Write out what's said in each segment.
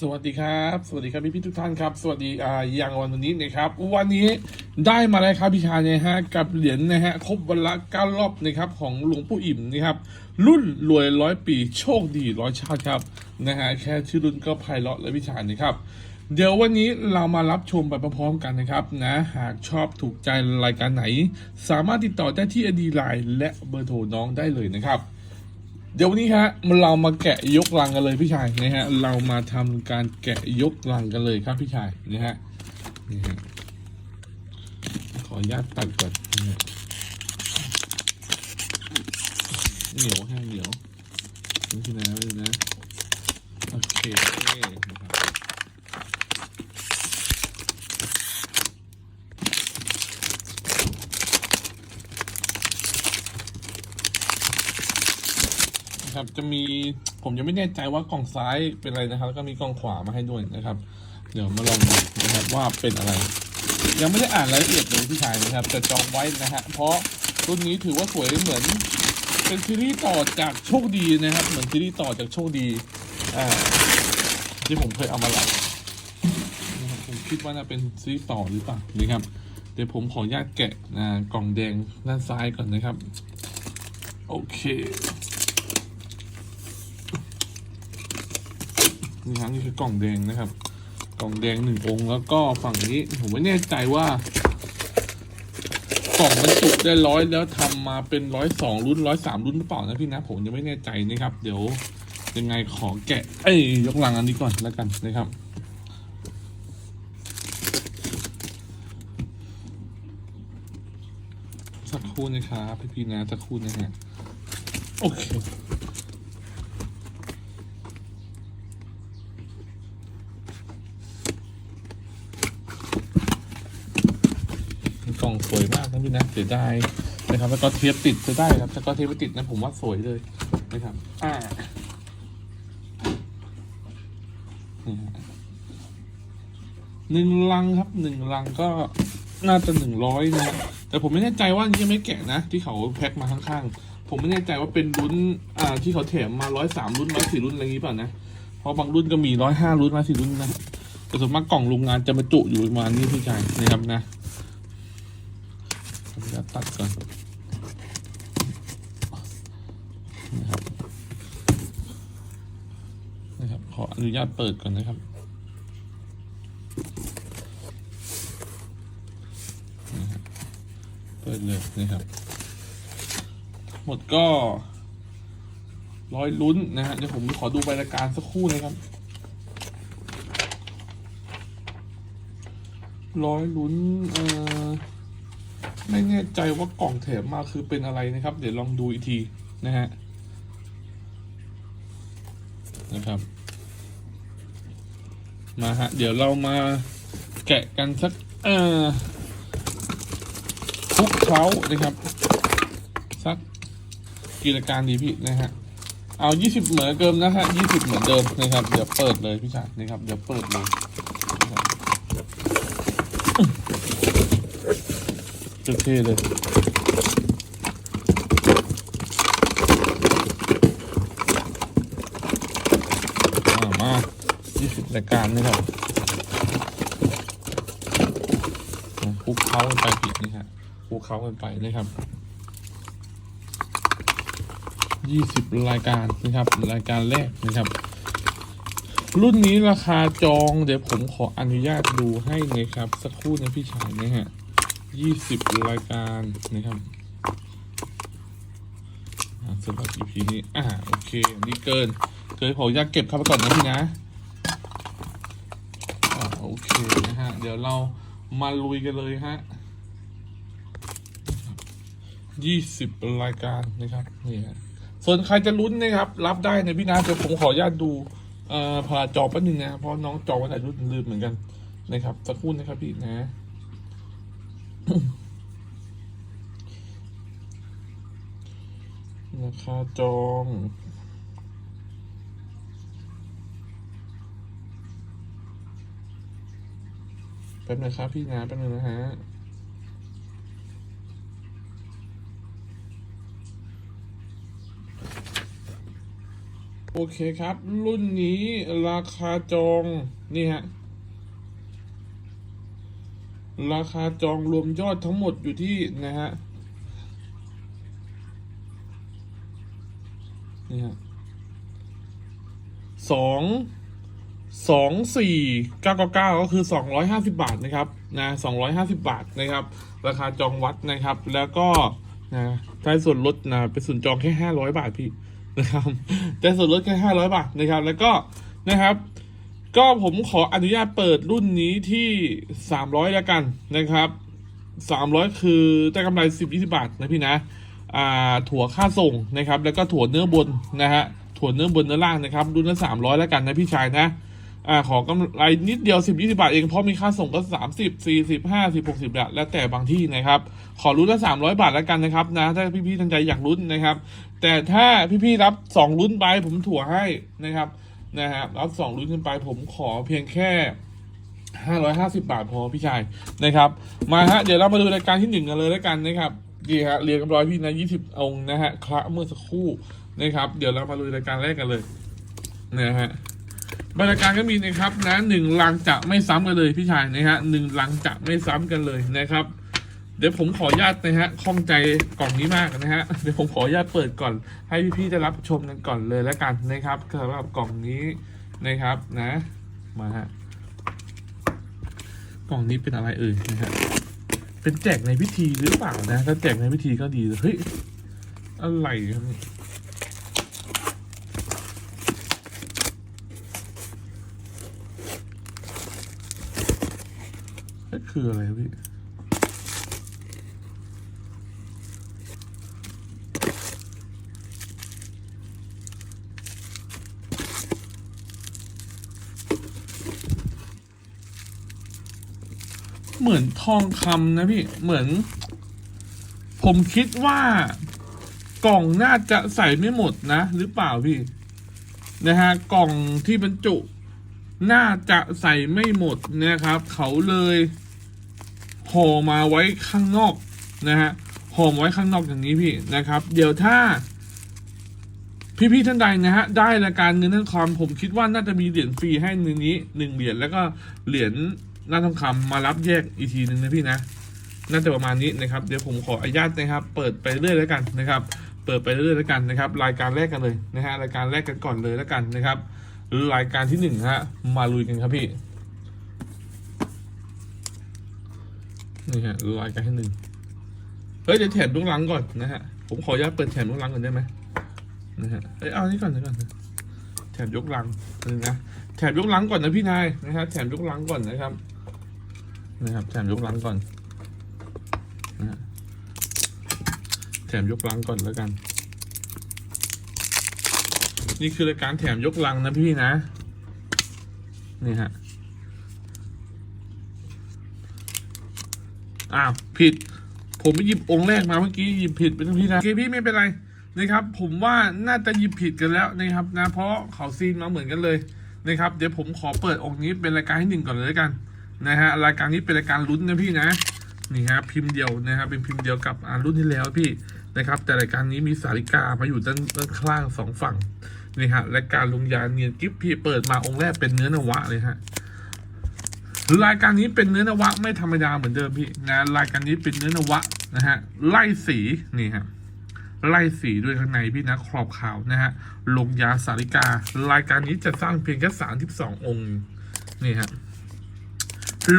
สวัสดีครับ สวัสดีครับพี่พี่ทุกท่านครับ สวัสดีอ่าอย่างวันนี้นะครับ วันนี้ได้มาแล้วครับพี่ชายนะฮะกับเหรียญนะฮะครบวันละเก้ารอบนะครับของหลวงปู่อิ่มนะครับ รุ่นรวยร้อยปีโชคดีร้อยชาติครับนะฮะแค่ชื่อรุ่นก็ไพเราะและพี่ชายนะครับเดี๋ยววันนี้เรามารับชมไปพร้อมๆกันนะครับนะหากชอบถูกใจรายการไหน สามารถติดต่อได้ที่อดีไลน์และเบอร์โทรน้องได้เลยนะครับ เดี๋ยววันนี้ฮะเรามาแกะยกลังกันเลยพี่ชายนะฮะเรามาทำการแกะยกลังกันเลยครับพี่ชายนะฮะนี่ฮะขออนุญาตตัดก่อนเหนียวแห้งเหนียวนี่นะนี่นะโอเคนะครับ นะครับ จะมีผมยังไม่แน่ใจว่ากล่องซ้ายเป็นอะไรนะครับ แล้วก็มีกล่องขวามาให้ด้วยนะครับ เดี๋ยวมาลองดูนะครับว่าเป็นอะไร ยังไม่ได้อ่านรายละเอียดเลยพี่ชายนะครับแต่จองไว้นะฮะเพราะรุ่นนี้ถือว่าสวยเหมือนเป็นซีรีส์ต่อจากโชคดีนะครับ เหมือนซีรีส์ต่อจากโชคดีอ่าที่ผมเคยเอามาไลฟ์นะครับผมคิดว่าน่าเป็นซีรีส์ต่อหรือเปล่านะครับเดี๋ยวผมขออนุญาตแกะอ่ากล่องแดงด้านซ้ายก่อนนะครับ โอเค นี่ครับนี่คือกล่องแดงนะครับ กล่องแดงหนึ่งองค์แล้วก็ฝั่งนี้ผมไม่แน่ใจว่ากล่องบรรจุได้ร้อยแล้วทำมาเป็นร้อยสองรุ่นร้อยสามรุ่นหรือเปล่านะพี่นะผมยังไม่แน่ใจนะครับ เดี๋ยวยังไงขอแกะเอ้ยยกลังอันนี้ก่อนแล้วกันนะครับสักครู่นะครับพี่พี่นะสักครู่นะฮะโอเค กล่องสวยมากนะพี่นะเสียดายนะครับ แล้วก็เทปติดจะได้ครับแล้วก็เทปไม่ติดนะผมว่าสวยเลยนะครับอ่านี่ฮะหนึ่งลังครับหนึ่งลังก็น่าจะหนึ่งร้อยนะฮะแต่ผมไม่แน่ใจว่านี่ยังไม่แกะนะ ที่เขาแพ็คมาข้างๆ ผมไม่แน่ใจว่าเป็นรุ่นอ่าที่เขาแถมมาร้อยสามรุ่นร้อยสี่รุ่นอะไรอย่างนี้เปล่านะเพราะบางรุ่นก็มีร้อยห้ารุ่นร้อยสี่รุ่นนะแต่ส่วนมากกล่องโรงงานจะบรรจุอยู่ประมาณนี้พี่ชายนะครับนะ จะตัดก่อนนะครับนะครับ ขออนุญาตเปิดก่อนนะครับนะครับเปิดเลยนะครับ หมดก็ร้อยลุ้นนะฮะเดี๋ยวผมขอดูใบรายการสักครู่นะครับร้อยลุ้นเอ่อ ไม่แน่ใจว่ากล่องแถมมาคือเป็นอะไรนะครับ เดี๋ยวลองดูอีกทีนะฮะนะครับ มาฮะ เดี๋ยวเรามาแกะกันสักเอ่อทุกเคล้านะครับ สักกี่รายการดีพี่นะฮะเอา 20 เหมือนเดิมนะฮะ 20 เหมือนเดิมนะครับ เดี๋ยวเปิดเลยพี่ชายนะครับ เดี๋ยวเปิดเลย นะครับเท่เลยอ่ามา20รายการนะครับคุกเคล้าไปผิดนี่ฮะคลุกเคล้าไปนะครับ20รายการนะครับ รายการแรกนะครับ รุ่นนี้ราคาจองเดี๋ยวผมขออนุญาตดูให้นะครับ สักครู่นะพี่ชายนะฮะ 20รายการนะครับสำหรับ EP นี้ อ่า โอเค นี่เกินเคยผมอยากเก็บเข้าไปก่อนนะพี่นะ อ่า โอเค นะฮะ เดี๋ยวเรามาลุยกันเลยฮะ20รายการนะครับนี่ฮะส่วนใครจะลุ้นนะครับ รับได้ในพี่นะเดี๋ยวผมขออนุญาตดู เอ่อผ่าจอแป๊บนึงนะ เพราะน้องจอวันไหนรุ่นลืมเหมือนกันนะครับ สักครู่นะครับพี่นะ ราคาจองแป๊บนึงครับพี่นะแป๊บนึงนะฮะโอเคครับ รุ่นนี้ราคาจอง นี่ฮะ ราคาจองรวมยอดทั้งหมดอยู่ที่นะฮะนี่ฮะสองสองสี่เก้าเก้าเก้าก็คือสองร้อยห้าสิบาทนะครับนะสองร้อยห้าสิบาทนะครับ ราคาจองวัดนะครับ แล้วก็นะได้ส่วนลดนะเป็นส่วนจองแค่ห้าร้อยบาทพี่นะครับได้ส่วนลดแค่ห้าร้อยบาทนะครับ แล้วก็นะครับ ก็ผมขออนุญาตเปิดรุ่นนี้ที่สามร้อยแล้วกันนะครับสามร้อยคือได้กำไรสิบยี่สิบาทนะพี่นะอ่าถั่วค่าส่งนะครับ แล้วก็ถั่วเนื้อบนนะฮะถั่วเนื้อบนเนื้อล่างนะครับ รุ่นละสามร้อยแล้วกันนะพี่ชายนะอ่าขอกำไรนิดเดียวสิบยี่สิบาทเองเพราะมีค่าส่งก็สามสิบสี่สิบห้าสิบหกสิบแล้วแต่บางที่นะครับ ขอรุ่นละสามร้อยบาทแล้วกันนะครับนะถ้าพี่ๆท่านใจอยากรุ่นนะครับ แต่ถ้าพี่ๆรับสองรุ่นไปผมถั่วให้นะครับ นะฮะรับสองรุ่นขึ้นไปผมขอเพียงแค่ห้าร้อยห้าสิบาทพอพี่ชายนะครับ มาฮะเดี๋ยวเรามาดูรายการที่หนึ่งกันเลยแล้วกันนะครับดีฮะเรียงกันร้อยพี่นะยี่สิบองค์นะฮะคละเมื่อสักครู่นะครับ เดี๋ยวเรามาดูรายการแรกกันเลยนะฮะรายการก็มีนะครับนะหนึ่งลังจะไม่ซ้ำกันเลยพี่ชายนะฮะหนึ่งลังจะไม่ซ้ำกันเลยนะครับ เดี๋ยวผมขออนุญาตนะฮะข้องใจกล่องนี้มากนะฮะ เดี๋ยวผมขออนุญาตเปิดก่อน ให้พี่ๆได้รับชมกันก่อนเลยแล้วกันนะครับสำหรับกล่องนี้นะครับนะ มาฮะ กล่องนี้เป็นอะไรเอ่ยนะฮะ เป็นแจกในพิธีหรือเปล่านะ ถ้าแจกในพิธีก็ดีเฮ้ย อะไรครับนี่นั่คืออะไรพี่ เหมือนทองคำนะพี่เหมือน ผมคิดว่ากล่องน่าจะใส่ไม่หมดนะ หรือเปล่าพี่ นะฮะ กล่องที่บรรจุ น่าจะใส่ไม่หมดนะครับ เขาเลยห่อมาไว้ข้างนอกนะฮะห่อมไว้ข้างนอกอย่างนี้พี่นะครับ เดี๋ยวถ้า พี่ๆท่านใดนะฮะ ได้รายการเงินทั้งคำผมคิดว่าน่าจะมีเหรียญฟรีให้ในนี้หนึ่งเหรียญแล้วก็เหรียญ หน้าทองคำมารับแยกอีกทีหนึ่งนะพี่นะน่าจะประมาณนี้นะครับ เดี๋ยวผมขออนุญาตนะครับ เปิดไปเรื่อยแล้วกันนะครับ เปิดไปเรื่อยแล้วกันนะครับ รายการแรกกันเลยนะฮะรายการแรกกันก่อนเลยแล้วกันนะครับ รายการที่หนึ่งฮะมาลุยกันครับพี่นี่ฮะรายการที่หนึ่งเฮ้ยเดี๋ยวแถมลูกลังก่อนนะฮะผมขออนุญาตเปิดแถมลูกลังก่อนได้ไหมนะฮะเอ้ยเอานี่ก่อนนะก่อนนะแถมยกลังนึงนะแถมยกลังก่อนนะพี่นายนะครับแถมยกลังก่อนนะครับ นะครับแถมยกลังก่อนนะแถมยกลังก่อนแล้วกัน นี่คือรายการแถมยกลังนะพี่นะนี่ฮะอ้าวผิด ผมไปหยิบองค์แรกมาเมื่อกี้หยิบผิดเป็นพี่นะโอเคพี่ไม่เป็นไรนะครับ ผมว่าน่าจะหยิบผิดกันแล้วนะครับนะเพราะเขาซีนมาเหมือนกันเลยนะครับ เดี๋ยวผมขอเปิดองค์นี้เป็นรายการที่หนึ่งก่อนเลยแล้วกัน นะฮะรายการนี้เป็นรายการลุ้นนะพี่นะนี่ฮะพิมพ์เดียวนะครับเป็นพิมพ์เดียวกับอ่ารุ่นที่แล้วพี่นะครับ แต่รายการนี้มีสาริกามาอยู่ด้านด้านข้างสองฝั่งนี่ฮะรายการลุงยาเนียนกิฟพี่เปิดมาองค์แรกเป็นเนื้อนวะเลยฮะรายการนี้เป็นเนื้อนวะไม่ธรรมดาเหมือนเดิมพี่นะรายการนี้เป็นเนื้อนวะนะฮะไล่สีนี่ฮะไล่สีด้วยข้างในพี่นะขอบขาวนะฮะลงยาสาริการายการนี้จะสร้างเพียงแค่สามสิบสององค์นี่ฮะ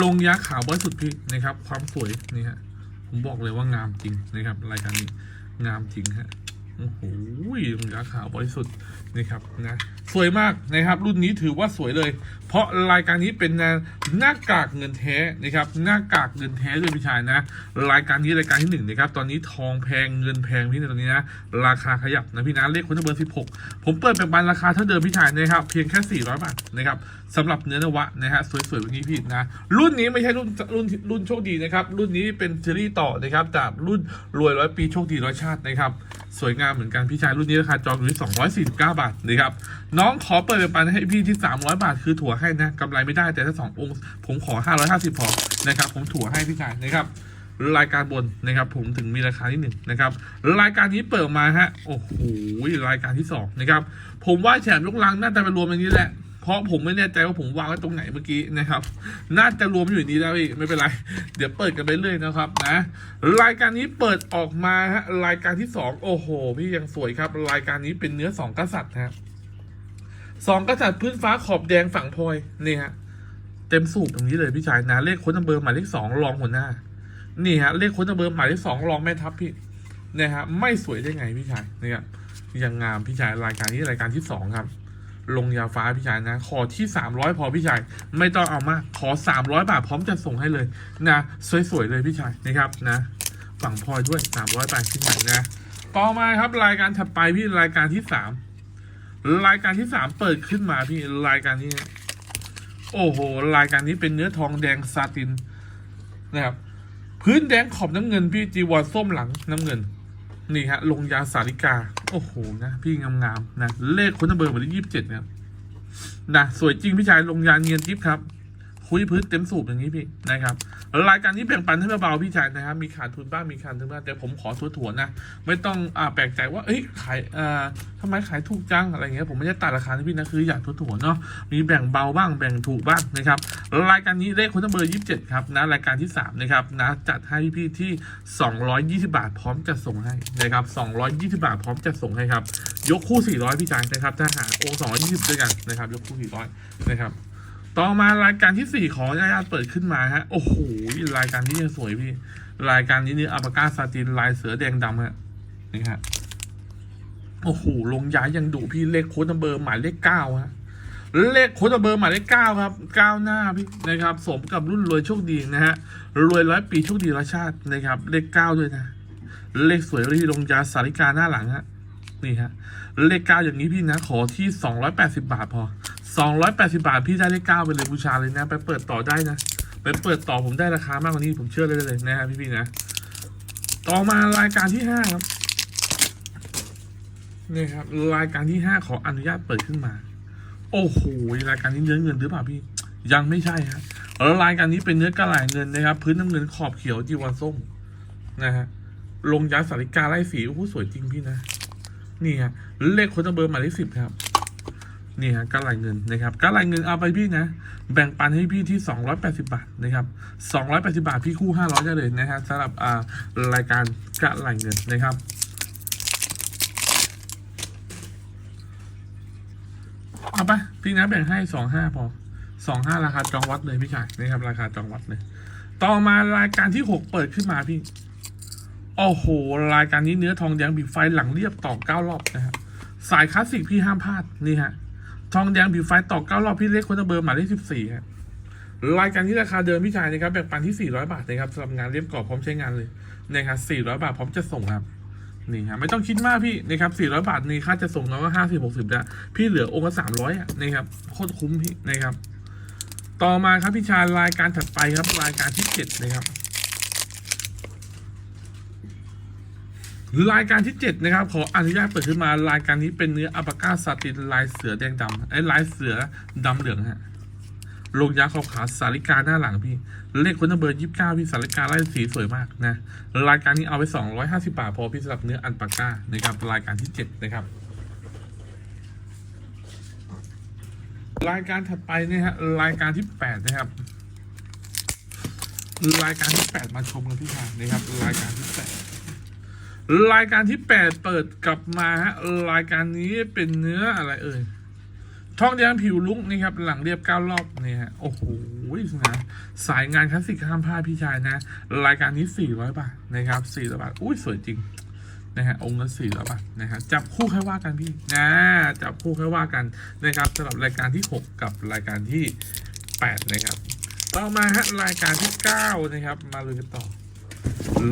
ลงยาขาวบริสุทธิ์พี่นะครับ ความสวยนี่ฮะผมบอกเลยว่างามจริงนะครับรายการนี้งามจริงฮะโอ้โหลงยาขาวบริสุทธิ์นี่ครับนะ สวยมากนะครับ รุ่นนี้ถือว่าสวยเลย เพราะรายการนี้เป็นหน้ากากเงินแท้นะครับหน้ากากเงินแท้ด้วยพี่ชายนะ รายการนี้รายการที่หนึ่งนะครับตอนนี้ทองแพงเงินแพงพี่ในตอนนี้นะราคาขยับนะพี่นะเลขคุณเบอร์สิบหกผมเปิดแบ่งปันราคาเท่าเดิมพี่ชายนะครับเพียงแค่สี่ร้อยบาทนะครับสำหรับเนื้อนวะนะฮะสวยๆแบบนี้พี่นะรุ่นนี้ไม่ใช่รุ่นรุ่นรุ่นโชคดีนะครับรุ่นนี้เป็นซีรีส์ต่อนะครับจากรุ่นรวยร้อยปีโชคดีร้อยชาตินะครับสวยงามเหมือนกันพี่ชายรุ่นนี้ราคาจองอยู่ที่249 บาทนะครับ น้องขอเปิดเป็นปันให้พี่ที่300บาทคือถั่วให้นะกำไรไม่ได้แต่ถ้า2องค์ ผมขอ550พอนะครับ ผมถั่วให้พี่ชายนะครับรายการบนนะครับ ผมถึงมีราคาที่หนึ่งนะครับ รายการนี้เปิดมาฮะโอ้โหรายการที่สองนะครับ ผมว่าแฉมยกลังน่าจะไปรวมในนี้แหละเพราะผมไม่แน่ใจว่าผมวางไว้ตรงไหนเมื่อกี้นะครับ น่าจะรวมอยู่นนี้แล้วพี่ไม่เป็นไร เดี๋ยวเปิดกันไปเรื่อยนะครับนะ รายการนี้เปิดออกมาฮะรายการที่สองโอ้โห พี่ยังสวยครับ รายการนี้เป็นเนื้อสองกษัตริย์ฮะ สองกษัตริย์พื้นฟ้าขอบแดงฝั่งพลอยนี่ฮะ เต็มสูบตรงนี้เลยพี่ชายนะเลขค้ดนัเบอร์หมายเลขสองรองหัวหน้า นี่ฮะ เลขค้ดนัเบอร์หมายเลขสองรองแม่ทัพพี่นะฮะไม่สวยได้ไงพี่ชายนะครับยังงามพี่ชายรายการนี้รายการที่สองครับ ลงยาฟ้าพี่ชายนะ ขอที่สามร้อยพอพี่ชาย ไม่ต้องเอามากขอสามร้อยบาทพร้อมจะส่งให้เลยนะสวยๆเลยพี่ชายนะครับนะฝั่งพลอยด้วยสามร้อยบาทพี่ชายนะ ต่อมาครับรายการถัดไปพี่รายการที่สาม รายการที่สามเปิดขึ้นมาพี่รายการนี้ โอ้โห รายการนี้เป็นเนื้อทองแดงซาติน นะครับ พื้นแดงขอบน้ำเงินพี่จีวรส้มหลังน้ำเงิน นี่ฮะ ลงยาสาริกา โอ้โหนะพี่งามๆนะเลขคนเบอร์วันที่ยี่สิบเจ็ดนะครับนะสวยจริงพี่ชายลงยาเนียนจิ๊บครับ คุยพื้นเต็มสูบอย่างนี้พี่นะครับ รายการนี้แบ่งปันให้เบาๆพี่ชายนะครับมีขาดทุนบ้างมีขาดทุนบ้างแต่ผมขอถั่วๆนะไม่ต้องอ่าแปลกใจว่าเอ้ยขายอ่าทำไมขายถูกจังอะไรเงี้ยผมไม่ได้ตัดราคาให้พี่นะคืออยากถั่วๆเนาะมีแบ่งเบาบ้างแบ่งถูกบ้างนะครับรายการนี้เลขคนทั้งเบอร์ยี่สิบเจ็ดครับนะรายการที่สามนะครับนะจัดให้พี่ที่สองร้อยยี่สิบาทพร้อมจะส่งให้นะครับสองร้อยยี่สิบาทพร้อมจะส่งให้ครับยกคู่สี่ร้อยพี่ชายนะครับถ้าหาอสองร้อยยี่สิบด้วยกันนะครับยกคู่สี่ร้อยนะครับ ต่อมารายการที่สี่ขออนุญาเปิดขึ้นมาฮะ โอ้โหรายการนี้ยังสวยพี่ รายการนี้นี่อัปากาซาตินลายเสือแดงดำฮะนี่ฮะโอ้โหลงย้ายยังดุพี่เลขโค้ดเบอร์หมายเลขเก้าฮะเลขโค้ดเบอร์หมายเลขเก้าครับเก้าหน้าพี่นะครับสมกับรุ่นรวยโชคดีนะฮะรวยร้อยปีโชคดีร้อยชาตินะครับ เลขเก้าด้วยนะ เลขสวยรีลงยาสาริกาหน้าหลังฮะนี่ฮะเลขเก้าอย่างนี้พี่นะ ขอที่สองร้อยแปดสิบาทพอ สองร้อยแปดสิบาท พี่ได้เลขเก้าไปเลยบูชาเลยนะ ไปเปิดต่อได้นะ ไปเปิดต่อผมได้ราคามากกว่านี้ผมเชื่อเลยเลยนะฮะพี่ๆนะ ต่อมารายการที่ห้าครับนี่ครับรายการที่ห้าขออนุญาตเปิดขึ้นมา โอ้โหรายการนี้เนื้อเงินหรือเปล่าพี่ ยังไม่ใช่ฮะแล้วรายการนี้เป็นเนื้อกระไหลเงินนะครับ พื้นน้ำเงินขอบเขียวจีวรส้มนะฮะลงยาสาริกาไล่สีโอ้โหสวยจริงพี่นะ นี่ฮะเลขคนตะเบอร์หมายเลขสิบครับ นี่ฮะกระไหลเงินนะครับกระไหลเงินเอาไปพี่นะ แบ่งปันให้พี่ที่สองร้อยแปดสิบาทนะครับสองร้อยแปดสิบาทพี่คู่ห้าร้อยได้เลยนะฮะสำหรับอ่ารายการกระไหลเงินนะครับเอาไปพี่นะแบ่งให้สองห้าพอสองห้าราคาจองวัดเลยพี่ชายนะครับ ราคาจองวัดเลย ต่อมารายการที่หกเปิดขึ้นมาพี่โอ้โห รายการนี้เนื้อทองแดงบีบไฟหลังเรียบต่อเก้ารอบนะครับสายคลาสสิกพี่ห้ามพลาดนี่ฮะ ทองแดงบีบไฟต่อเก้ารอบพี่เล็กคนเบอร์หมายเลขสิบสี่ฮะรายการที่ราคาเดิมพี่ชายนะครับแบ่งปันที่สี่ร้อยบาทนะครับสำหรับงานเรียบกรอบพร้อมใช้งานเลยนะครับสี่ร้อยบาทพร้อมจะส่งครับนี่ฮะไม่ต้องคิดมากพี่นะครับสี่ร้อยบาทนี่ค่าจะส่งเราก็ห้าสิบหกสิบแล้วพี่เหลือองค์ละสามร้อยอะนะครับโคตรคุ้มพี่นะครับ ต่อมาครับพี่ชายรายการถัดไปครับรายการที่เจ็ดนะครับ รายการที่เจ็ดนะครับ ขออนุญาตเปิดขึ้นมารายการนี้เป็นเนื้ออัปากาซาตินลายเสือแดงดำไอ้ลายเสือดำเหลืองฮะลงยาขาวขาสาริกาหน้าหลังพี่ เลขคนเบอร์ยี่สิบเก้าพี่สาริกาไล่สีสวยมากนะ รายการนี้เอาไปสองร้อยห้าสิบาทพอพี่สำหรับเนื้ออันปาก้านะครับรายการที่เจ็ดนะครับ รายการถัดไปนะฮะรายการที่แปดนะครับ รายการที่แปดมาชมกันพี่ชายนะครับรายการที่แปด รายการที่แปดเปิดกลับมาฮะรายการนี้เป็นเนื้ออะไรเอ่ยทองแดงผิวลุกนี่ครับ หลังเรียบเก้ารอบนี่ฮะโอ้โหนะสายงานคลาสสิกห้ามพลาดพี่ชายนะ รายการนี้สี่ร้อยบาทนะครับสี่ร้อยบาท อุ้ยสวยจริงนะฮะองค์ละสี่ร้อยบาทนะฮะจับคู่แค่ว่ากันพี่นะจับคู่แค่ว่ากันนะครับสำหรับรายการที่หกกับรายการที่แปดนะครับ ต่อมาฮะรายการที่เก้านะครับ มาเลยกันต่อ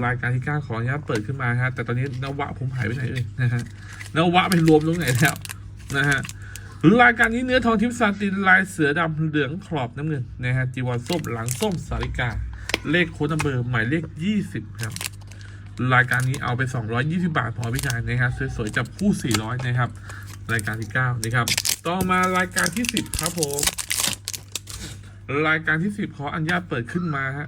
รายการที่เก้าขออนุญาตเปิดขึ้นมาฮะแต่ตอนนี้นวะผมหายไปไหนเอ่ยนะฮะนวะไปรวมตรงไหนแล้วนะฮะรายการนี้เนื้อทองทิพย์ซาตินลายเสือดำเหลืองขอบน้ำเงินนะฮะจีวรส้มหลังส้มสาริกา เลขโค้ดนัมเบอร์หมายเลขยี่สิบครับ รายการนี้เอาไปสองร้อยยี่สิบาทพอพี่ชายนะครับสวยๆจับคู่สี่ร้อยนะครับ รายการที่เก้านะครับ ต่อมารายการที่สิบครับผม รายการที่สิบขออนุญาตเปิดขึ้นมาฮะ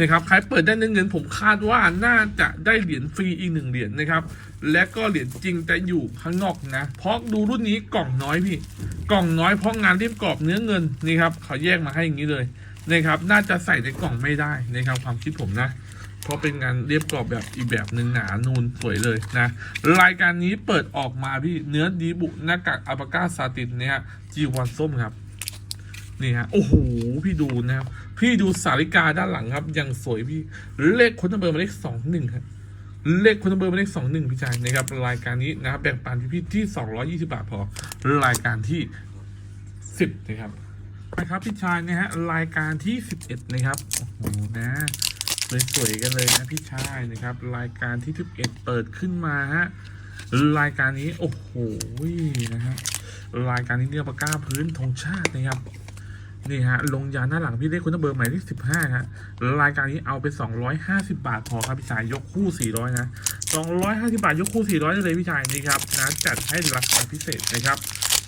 นะครับใครเปิดได้เงินผมคาดว่าน่าจะได้เหรียญฟรีอีกหนึ่งเหรียญนะครับ และก็เหรียญจริงแต่อยู่ข้างนอกนะ เพราะดูรุ่นนี้กล่องน้อยพี่ กล่องน้อยเพราะงานเรียบกรอบเนื้อเงินนี่ครับเขาแยกมาให้อย่างนี้เลยนะครับ น่าจะใส่ในกล่องไม่ได้นะครับความคิดผมนะ เพราะเป็นงานเรียบกรอบแบบอีกแบบหนึ่งหนานูนสวยเลยนะ รายการนี้เปิดออกมาพี่เนื้อดีบุหน้ากากอัลปาก้าซาตินเนี่ยจีวอนส้มครับ นี่ฮะโอ้โหพี่ดูนะครับ พี่ดูสาริกาด้านหลังครับ ยังสวยพี่ เลขคนนัมเบอร์มาเลขสองหนึ่งครับเลขคนนัมเบอร์มาเลขสองหนึ่งพี่ชายนะครับ รายการนี้นะครับแบ่งปันพี่ที่สองร้อยี่สิบาทพอ รายการที่สิบนะครับนะครับพี่ชายนะฮะรายการที่สิบเอ็ดนะครับโอ้โหนะสวยๆกันเลยนะพี่ชายนะครับ รายการที่สิบเอ็ดเปิดขึ้นมาฮะรายการนี้โอ้โหนะฮะรายการนี้เนื้อปากกาพื้นธงชาตินะครับ นี่ฮะลงยาหน้าหลังพี่เลขคุณเบอร์หม่ที่สิบห้าฮะรายการนี้เอาไปสองร้อยห้าสิบาท พอครับพี่ชายยกคู่สี่ร้อยนะสองร้อยห้าสิบาท ยกคู่สี่ร้อยได้เลยพี่ชายนี่ครับนะจัดให้ราคาพิเศษนะครับ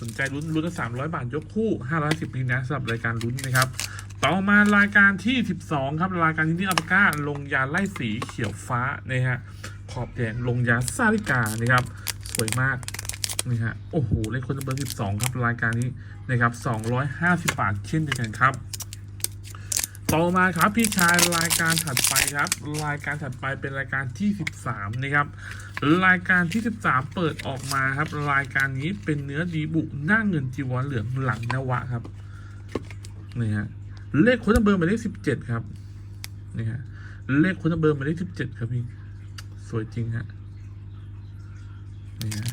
สนใจลุ้นลุ้นสามร้อยบาท ยกคู่ห้าร้อยสิบนี้นะสำหรับรายการลุ้นนะครับต่อมารายการที่สิบสองครับ รายการที่นี่อัลปาก้าลงยาไล่สีเขียวฟ้านะฮะขอบแดงลงยาซาริกานะครับ สวยมาก นี่ฮะโอ้โหเลขคนเบอร์สิบสองครับรายการนี้นะครับสองร้อยห้าสิบบาทเช่นเดียวกันครับ ต่อมาครับพี่ชายรายการถัดไปครับ รายการถัดไปเป็นรายการที่13นะครับรายการที่ 13 เปิดออกมาครับ รายการนี้เป็นเนื้อดีบุกหน้าเงินจีวรเหลืองหลังนวะครับนี่ฮะเลขคนเบอร์หมายเลข17ครับนี่ฮะเลขคนเบอร์หมายเลข17ครับพี่สวยจริงฮะนี่ฮะ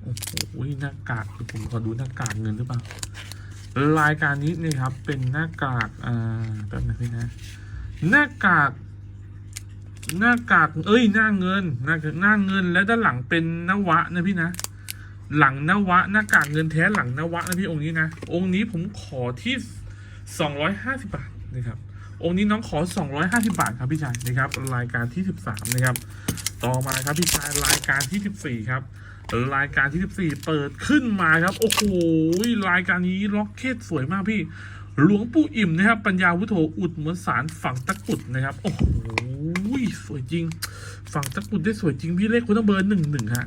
โอ้โหหน้ากากผมขอดูหน้ากากเงินหรือเปล่ารายการนี้นี่ครับ เป็นหน้ากากอ่าแป๊บนึงพี่นะหน้ากาก หน้ากากเอ้ยหน้าเงินหน้ากหน้าเงินและด้านหลังเป็นนวะนะพี่นะ หลังนวะ หน้ากากเงินแท้หลังนวะนะพี่องค์นี้นะองค์นี้ผมขอที่สองร้อยห้าสิบาทนะครับองค์นี้น้องขอสองร้อยห้าสิบาทครับพี่ชายนะครับ รายการที่สิบสามนะครับ ต่อมาครับพี่ชายรายการที่สิบสี่ครับ รายการที่ 14 เปิดขึ้นมาครับ โอ้โหรายการนี้ล็อกเก็ตสวยมากพี่ หลวงปู่อิ่มนะครับ ปัญญาวุโธอุดเหมือนสารฝั่งตะกุดนะครับ โอ้โหสวยจริง ฝั่งตะกุดได้สวยจริง พี่เลขคุณเบอร์หนึ่งหนึ่งฮะ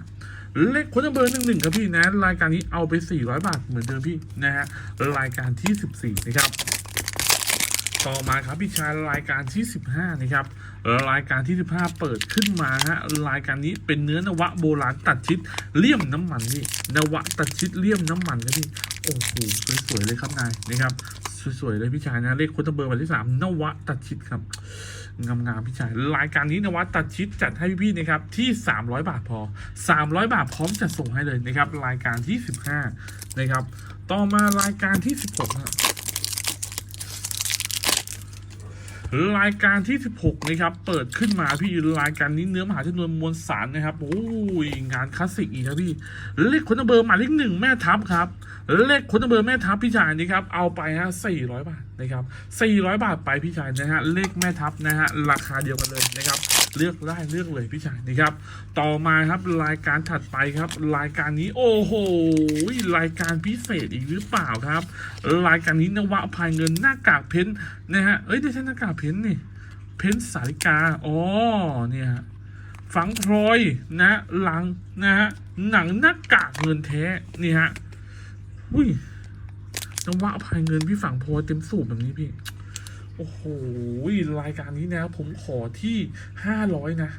เลขคุณเบอร์หนึ่งหนึ่งครับพี่นะ รายการนี้เอาไป 400 บาทเหมือนเดิมพี่นะฮะรายการที่ 14 นะครับ ต่อมาครับพี่ชายรายการที่ 15 นะครับ รายการที่ 15 เปิดขึ้นมาฮะรายการนี้เป็นเนื้อนวะโบราณตัดชิดเลี่ยมน้ำมันนี่นวะตัดชิดเลี่ยมน้ำมันนะพี่โอ้โหสวยๆเลยครับนายนะครับสวยๆเลยพี่ชายนะเลขโค้ดเบอร์วันที่สามนวะตัดชิดครับงามๆพี่ชายรายการนี้นวะตัดชิดจัดให้พี่ๆนะครับที่ 300 บาทพอ 300 บาทพร้อมจัดส่งให้เลยนะครับ รายการที่ 15 นะครับ ต่อมารายการที่ 16ฮะ รายการที่ 16 นะครับ เปิดขึ้นมาพี่รายการนี้เนื้อมหาชนวนมวลสารนะครับ โอ้ยงานคลาสสิกอีกครับพี่ เลขคนเบอร์หมายเลขหนึ่งแม่ทัพครับ เลขคนเบอร์แม่ทัพพี่ชายนี่ครับ เอาไปฮะ400 บาทนะครับ400 บาทไปพี่ชายนะฮะ เลขแม่ทัพนะฮะ ราคาเดียวกันเลยนะครับ เลือกได้เลือกเลยพี่ชายนะครับ ต่อมาครับรายการถัดไปครับ รายการนี้โอ้โหรายการพิเศษอีกหรือเปล่าครับ รายการนี้นวะภายเงินหน้ากากเพ้นนะฮะเอ้ยไม่ใช่หน้ากากเพ้นนี่เพ้นสาริกาอ๋อเนี่ยฝังพลอยนะหลังนะฮะหนังหน้ากากเงินแท้นี่ฮะอุ้ยนวะภายเงินพี่ฝังพลอยเต็มสูบแบบนี้พี่ อ้โหรายการนี้นะ ผมขอที่ห้าร้อยนะ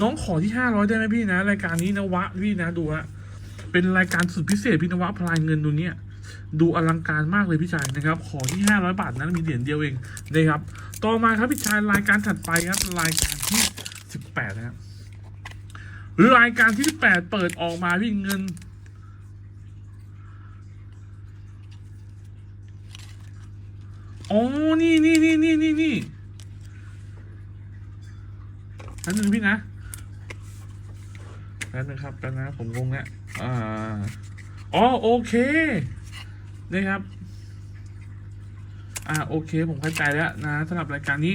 น้องขอที่ห้าร้อยได้ไหมพี่นะ รายการนี้นะวะพี่นะดูฮะเป็นรายการสุดพิเศษพี่นวะพลายเงินดูเนี่ยดูอลังการมากเลยพี่ชายนะครับ ขอที่ห้าร้อยบาทนั้นมีเหรียญเดียวเองนะครับ ต่อมาครับพี่ชายรายการถัดไปครับรายการที่สิบแปดนะครับรายการที่สิบแปดเปิดออกมาพี่เงิน อ๋อ นี่นี่นี่นี่นี่นี่แป๊บนึงพี่นะแป๊บนึงครับแป๊บนะผมงงแล้วอ่าอ๋อโอเคนะครับ อ่าโอเค ผมเข้าใจแล้วนะสำหรับรายการนี้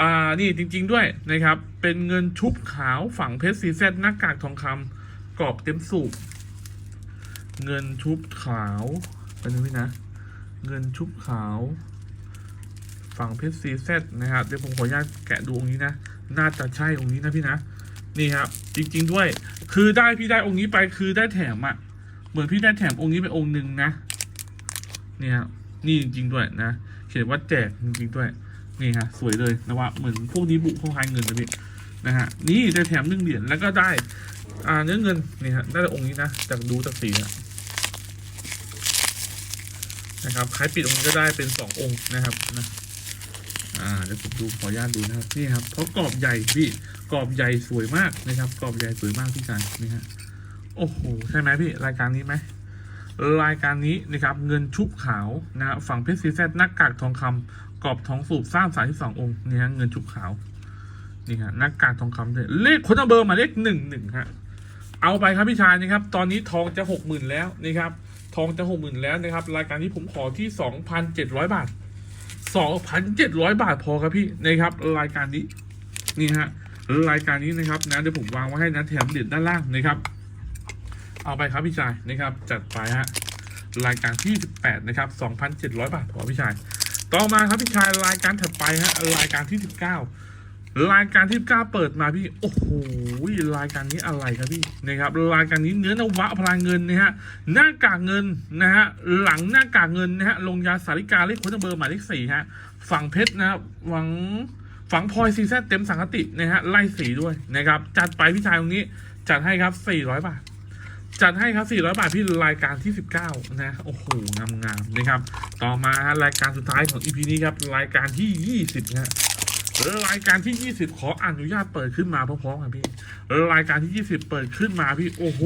อ่านี่จริง ๆ ด้วยนะครับ เป็นเงินชุบขาวฝังเพชรซีเซตหน้ากากทองคำกรอบเต็มสูบเงินชุบขาวเป็นงพี่นะ เงินชุบขาว ฝั่งเพชรซีเซตนะครับเดี๋ยวผมขออนุญาตแกะดูองค์นี้นะ น่าจะใช่องค์นี้นะพี่นะ นี่ครับ จริง ๆ ด้วย คือได้พี่ได้องค์นี้ไปคือได้แถมอะ่ะ เหมือนพี่ได้แถมองค์นี้ไปองค์หนึ่งนะนี่ครับนี่จริง ๆ ด้วยนะ เขียนว่าแจกจริง ๆ ด้วย นี่ฮะสวยเลยนะว่าเหมือนพวกนี้บุพวกคายเงินนะพี่นะฮะนี่ได้แถมหนึ่งเหรียญแล้วก็ได้อ่าเนื้อเงินนี่ฮะได้องค์นี้นะจากดูจากสีอะนะครับใครปิดองค์นี้ก็ได้เป็นสององค์นะครับนะ อ่าเดี๋ยวผมดูขออนุญาตดูนะครับนี่ครับเพราะกรอบใหญ่พี่กรอบใหญ่สวยมากนะครับกรอบใหญ่สวยมากพี่ชายนี่ฮะโอ้โหใช่ไหมพี่รายการนี้ไหมรายการนี้นะครับเงินชุบขาวนะฝั่งเพชรซีแซดหน้ากากทองคำกรอบทองสูบสร้างสายที่สององค์นี่ฮะเงินชุบขาวนี่ฮะหน้ากากทองคำด้วยเลขคนเบอร์มาเลขหนึ่งหนึ่งฮะเอาไปครับพี่ชายนะครับ ตอนนี้ทองจะหกหมื่นแล้วนะครับทองจะหกหมื่นแล้วนะครับ รายการที่ผมขอที่สองพันเจ็ดร้อยบาท สองพันเจ็ดร้อยบาทพอครับพี่นะครับรายการนี้นี่ฮะรายการนี้นะครับนะเดี๋ยวผมวางไว้ให้นะแถมเด็ดด้านล่างนะครับ เอาไปครับพี่ชายนะครับ จัดไปฮะรายการที่สิบแปดนะครับสองพันเจ็ดร้อยบาทพอพี่ชาย ต่อมาครับพี่ชายรายการถัดไปฮะรายการที่สิบเก้า รายการที่สิบเก้าเปิดมาพี่ โอ้โหรายการนี้อะไรครับพี่นะครับรายการนี้เนื้อนวะพลังเงินนะฮะหน้ากากเงินนะฮะหลังหน้ากากเงินนะฮะลงยาสาริกาเลขโค้ดเบอร์หมายเลขสี่ฮะฝั่งเพชรนะครับฝังฝังพลอยซีแซเต็มสังกตินะฮะไล่สีด้วยนะครับจัดไปพี่ชายตรงนี้จัดให้ครับ400บาทจัดให้ครับ 400 บาท พี่รายการที่ 19 นะ โอ้โห งามๆนะครับ ต่อมาฮะรายการสุดท้ายของ EP นี้ครับ รายการที่ 20นะฮะ รายการที่ 20 ขออนุญาตเปิดขึ้นมาพร้อมๆกันพี่ รายการที่ 20 เปิดขึ้นมาพี่ โอ้โห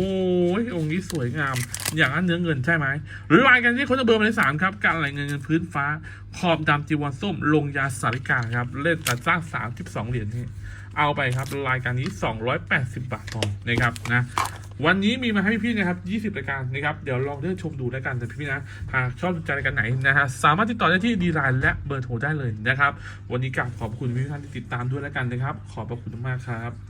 องค์นี้สวยงาม อย่างนั้นเนื้อเงินใช่ไหมหรือรายการที่คนจะเบอร์มายเลขสามครับ การไหลเงินเงินพื้นฟ้า ขอบดำจีวรส้ม ลงยาสาริกาครับ เล่นแตัดสร้าง32 เหรียญนี่ เอาไปครับ รายการนี้ 280 บาทพอนะครับนะ วันนี้มีมาให้พี่นะครับ 20 รายการนะครับ เดี๋ยวลองเลือกชมดูแล้วกันแต่พี่นะหากชอบใจรายการไหนนะฮะ สามารถติดต่อได้ที่ดีไลน์และเบอร์โทรได้เลยนะครับ วันนี้กลับขอบคุณพี่ท่านที่ติดตามด้วยแล้วกันนะครับ ขอบพระคุณมากครับ